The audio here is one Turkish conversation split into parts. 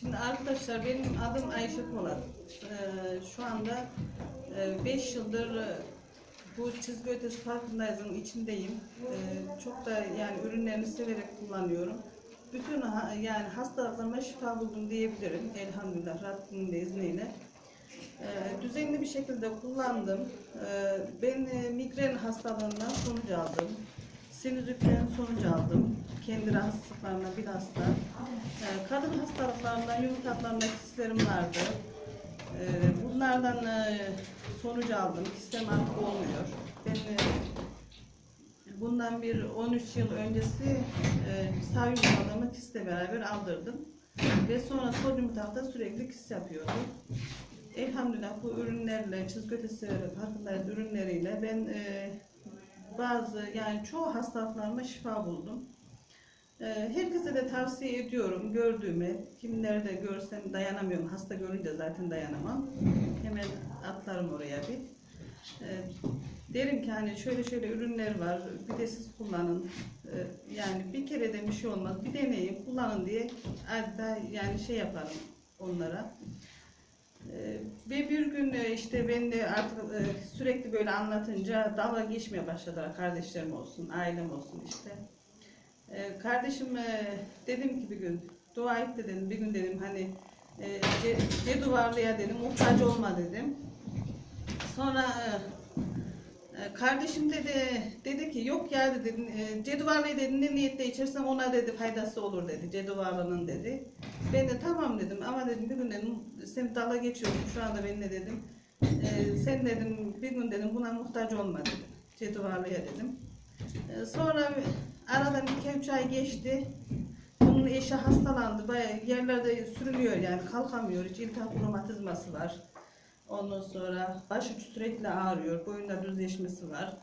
Şimdi arkadaşlar benim adım Ayşe Polat. Ee, şu anda 5 yıldır e, bu çizgi ötesi farkındayızın içindeyim. Ee, çok da yani ürünlerini severek kullanıyorum. Bütün ha- yani hastalıklarıma şifa buldum diyebilirim. Elhamdülillah Rabbimin de izniyle. Ee, düzenli bir şekilde kullandım. Ee, ben e, migren hastalığından sonuç aldım. Sinüzitten sonuç aldım. Kendi rahatsızlıklarına bilhassa. Ee, kadın hastalıklarından yumurtaklarında kistlerim vardı. Ee, bunlardan e, sonuç aldım. Kistem artık olmuyor. Ben e, bundan bir 13 yıl öncesi e, sağ yumurtalığımı kistle beraber aldırdım. Ve sonra sol yumurtakta sürekli kist yapıyordum. Elhamdülillah bu ürünlerle, çizgi ötesi ürünleriyle ben e, bazı yani çoğu hastalıklarıma şifa buldum. E, herkese de tavsiye ediyorum gördüğümü. Kimleri de görsem dayanamıyorum. Hasta görünce zaten dayanamam. Hemen atlarım oraya bir. E, derim ki hani şöyle şöyle ürünler var. Bir de siz kullanın. E, yani bir kere de bir şey olmaz. Bir deneyin kullanın diye adeta yani şey yaparım onlara. Ee, bir gün e, işte ben de artık e, sürekli böyle anlatınca dalga geçmeye başladılar kardeşlerim olsun, ailem olsun işte. Ee, Kardeşim e, dedim ki bir gün, dua et de dedim, bir gün dedim hani e, ce, ce duvarlıya dedim, muhtaç olma dedim. Sonra e, e, kardeşim dedi, dedi ki yok ya dedi, e, ceduvarlıyı dedi ne niyetle içersen ona dedi faydası olur dedi, ceduvarlının dedi. Ben de tamam dedim ama dedim bir gün dedim seni dala geçiyorsun şu anda benimle dedim. Ee, sen dedim bir gün dedim buna muhtaç olma dedim. Ceduvarlıya dedim. Ee, sonra aradan iki üç ay geçti. Bunun eşi hastalandı. Bayağı yerlerde sürünüyor yani kalkamıyor. Hiç iltihap romatizması var. Ondan sonra başı sürekli ağrıyor. Boyunda düzleşmesi var.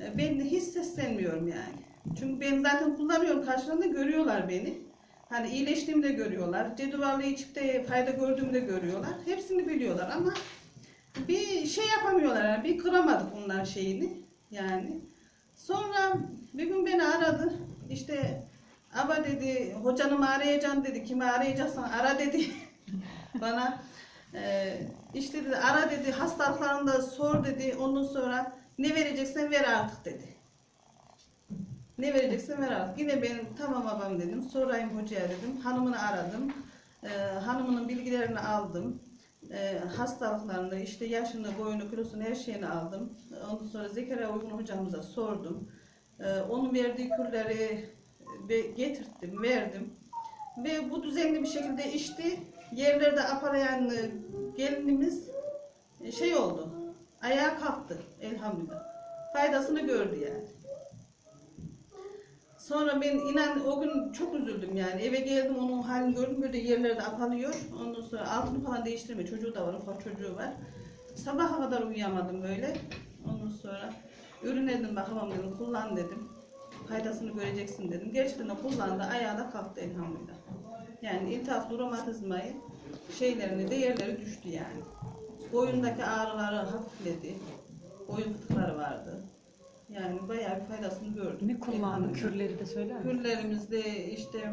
Ee, ben de hiç seslenmiyorum yani. Çünkü ben zaten kullanıyorum karşılarında görüyorlar beni. Hani iyileştiğimi de görüyorlar. Ceduvarlı içip de fayda gördüğümü de görüyorlar. Hepsini biliyorlar ama bir şey yapamıyorlar. Yani bir kıramadık bunların şeyini. Yani. Sonra bir gün beni aradı. İşte Aba dedi, hocanı mı arayacaksın dedi. Kimi arayacaksan ara dedi. Bana e, işte dedi ara dedi hastalıklarını da sor dedi. Ondan sonra ne vereceksen ver artık dedi. Ne vereceksen ver artık. Yine ben tamam babam dedim. Sorayım hocaya dedim. Hanımını aradım. Ee, hanımının bilgilerini aldım. Ee, hastalıklarını, işte yaşını, boyunu, kilosunu, her şeyini aldım. Ondan sonra Zekeriya Uygun hocamıza sordum. Ee, onun verdiği kürleri getirttim, verdim. Ve bu düzenli bir şekilde içti. Yerlerde aparayan e, gelinimiz e, şey oldu. Ayağa kalktı elhamdülillah. Faydasını gördü yani. Sonra ben inan o gün çok üzüldüm yani. Eve geldim onun halini gördüm böyle yerlerde apalıyor. Ondan sonra altını falan değiştirme. Çocuğu da var, ufak çocuğu var. Sabaha kadar uyuyamadım böyle. Ondan sonra ürün dedim bakalım dedim kullan dedim. Faydasını göreceksin dedim. Gerçekten de kullandı. Ayağa da kalktı elhamdülillah. Yani iltihaplı romatizmayı şeylerini de yerleri düştü yani. Boyundaki ağrıları hafifledi. Boyun fıtıkları vardı. Yani bayağı bir faydasını gördüm. Ne kullandı? Kürleri de söyler misin? Kürlerimizde işte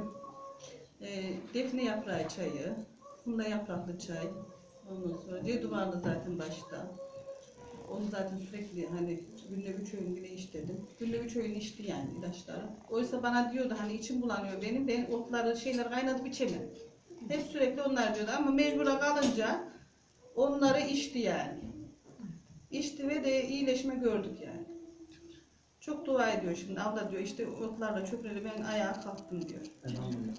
e, defne yaprağı çayı, funda yapraklı çay, ondan sonra ceduvarlı zaten başta. Zaten sürekli hani günde üç öğün bile iç dedim. Günde üç öğün içti yani ilaçları. Oysa bana diyordu hani içim bulanıyor benim. Ben otları şeyler kaynatıp içemem. Hep sürekli onlar diyordu ama mecbura kalınca onları içti yani. İçti ve de iyileşme gördük yani. Çok dua ediyor şimdi. Abla diyor işte otlarla çöpleri ben ayağa kalktım diyor. Elhamdülillah.